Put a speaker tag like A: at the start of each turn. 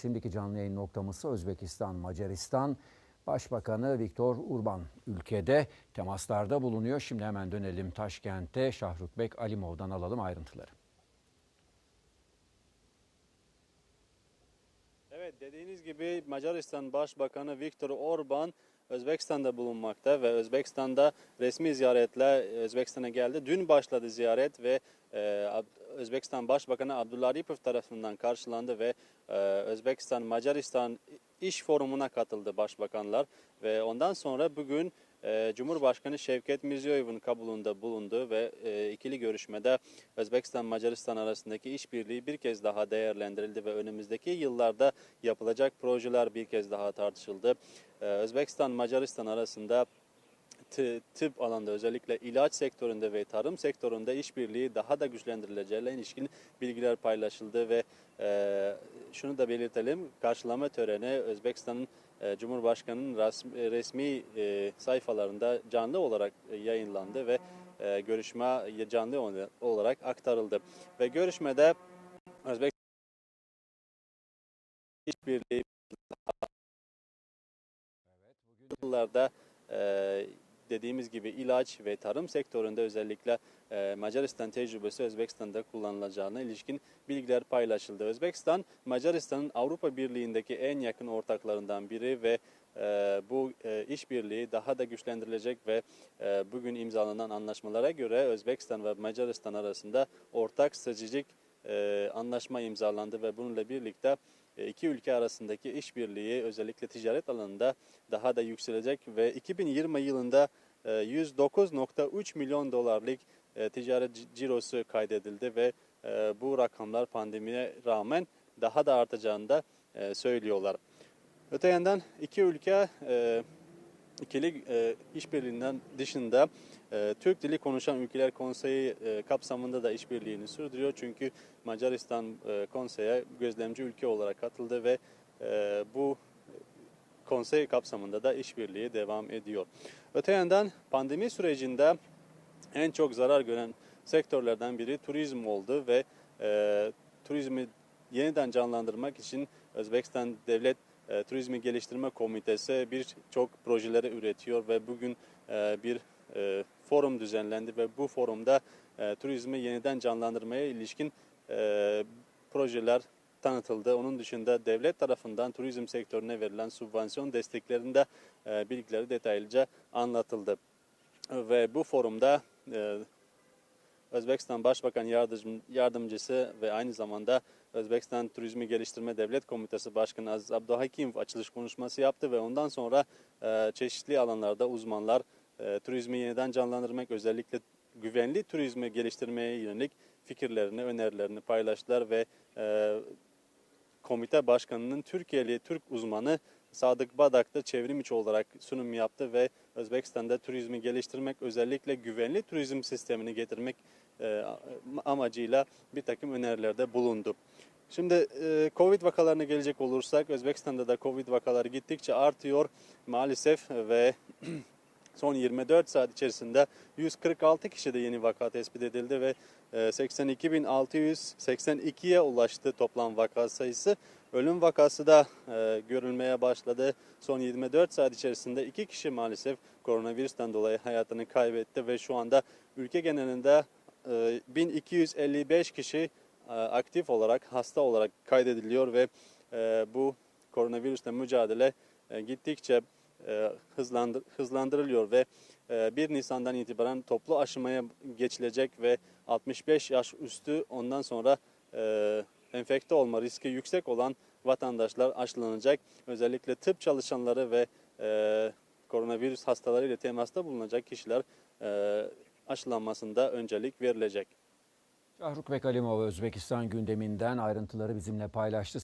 A: Şimdiki canlı yayın noktamız Özbekistan, Macaristan. Başbakanı Viktor Urban ülkede temaslarda bulunuyor. Şimdi hemen dönelim Taşkent'e. Şahrukbek Alimov'dan alalım ayrıntıları.
B: Evet dediğiniz gibi Macaristan Başbakanı Viktor Orban Özbekistan'da bulunmakta ve Özbekistan'da resmi ziyaretle Özbekistan'a geldi. Dün başladı ziyaret ve e, Özbekistan Başbakanı Abdullah Aripov tarafından karşılandı ve Özbekistan Macaristan iş forumuna katıldı başbakanlar ve ondan sonra bugün e, Cumhurbaşkanı Şevket Mirziyoyev'in kabulünde bulundu ve e, ikili görüşmede Özbekistan Macaristan arasındaki işbirliği bir kez daha değerlendirildi ve önümüzdeki yıllarda yapılacak projeler bir kez daha tartışıldı. Ee, Özbekistan Macaristan arasında tı- tıp alanda özellikle ilaç sektöründe ve tarım sektöründe işbirliği daha da güçlendirileceğine ilişkin bilgiler paylaşıldı ve e, şunu da belirtelim karşılama töreni Özbekistan'ın e, Cumhurbaşkanı'nın resmi, resmi e, sayfalarında canlı olarak e, yayınlandı ve e, görüşme canlı olarak aktarıldı. Ve görüşmede Özbekistan işbirliği yıllarda e, dediğimiz gibi ilaç ve tarım sektöründe özellikle e, Macaristan tecrübesi Özbekistan'da kullanılacağına ilişkin bilgiler paylaşıldı. Özbekistan, Macaristan'ın Avrupa Birliği'ndeki en yakın ortaklarından biri ve e, bu e, işbirliği daha da güçlendirilecek ve bugün imzalanan anlaşmalara göre Özbekistan ve Macaristan arasında ortak stratejik e, anlaşma imzalandı ve bununla birlikte e, iki ülke arasındaki işbirliği özellikle ticaret alanında daha da yükselecek ve 2020 yılında e, 109.3 milyon dolarlık e, ticaret cirosu kaydedildi ve e, bu rakamlar pandemiye rağmen daha da artacağını da e, söylüyorlar. Öte yandan iki ülke e, ikili e, işbirliğinden dışında e, Türk dili konuşan ülkeler konseyi e, kapsamında da işbirliğini sürdürüyor. Çünkü Macaristan e, konseye gözlemci ülke olarak katıldı ve e, bu konsey kapsamında da işbirliği devam ediyor. Öte yandan pandemi sürecinde en çok zarar gören sektörlerden biri turizm oldu ve e, turizmi yeniden canlandırmak için Özbekistan Devlet e, Turizmi Geliştirme Komitesi birçok projeleri üretiyor ve bugün e, bir e, forum düzenlendi ve bu forumda turizmi yeniden canlandırmaya ilişkin projeler tanıtıldı. Onun dışında devlet tarafından turizm sektörüne verilen subvansiyon desteklerinde e, bilgileri detaylıca anlatıldı. Ve bu forumda Özbekistan Başbakan Yardım, Yardımcısı ve aynı zamanda Özbekistan Turizmi Geliştirme Devlet Komitesi Başkanı Aziz Abduhakimov açılış konuşması yaptı ve ondan sonra e, çeşitli alanlarda uzmanlar e, turizmi yeniden canlandırmak özellikle güvenli turizmi geliştirmeye yönelik fikirlerini, önerilerini paylaştılar ve e, komite başkanının Türkiye'li Türk uzmanı Sadık Badak da çevrim içi olarak sunum yaptı ve Özbekistan'da turizmi geliştirmek özellikle güvenli turizm sistemini getirmek e, amacıyla bir takım önerilerde bulundu. Şimdi e, Covid vakalarına gelecek olursak Özbekistan'da da Covid vakaları gittikçe artıyor maalesef ve son 24 saat içerisinde 146 kişide yeni vaka tespit edildi ve e, 82.682'ye ulaştı toplam vaka sayısı. Ölüm vakası da e, görülmeye başladı. Son 24 saat içerisinde iki kişi maalesef koronavirüsten dolayı hayatını kaybetti ve şu anda ülke genelinde e, 1255 kişi e, aktif olarak hasta olarak kaydediliyor ve e, bu koronavirüsle mücadele e, gittikçe e, hızlandır, hızlandırılıyor ve e, 1 Nisan'dan itibaren toplu aşımaya geçilecek ve 65 yaş üstü ondan sonra e, enfekte olma riski yüksek olan vatandaşlar aşılanacak. Özellikle tıp çalışanları ve e, koronavirüs hastalarıyla temasta bulunacak kişiler e, aşılanmasında öncelik verilecek.
A: Şahrukbek Alimov Özbekistan gündeminden ayrıntıları bizimle paylaştı.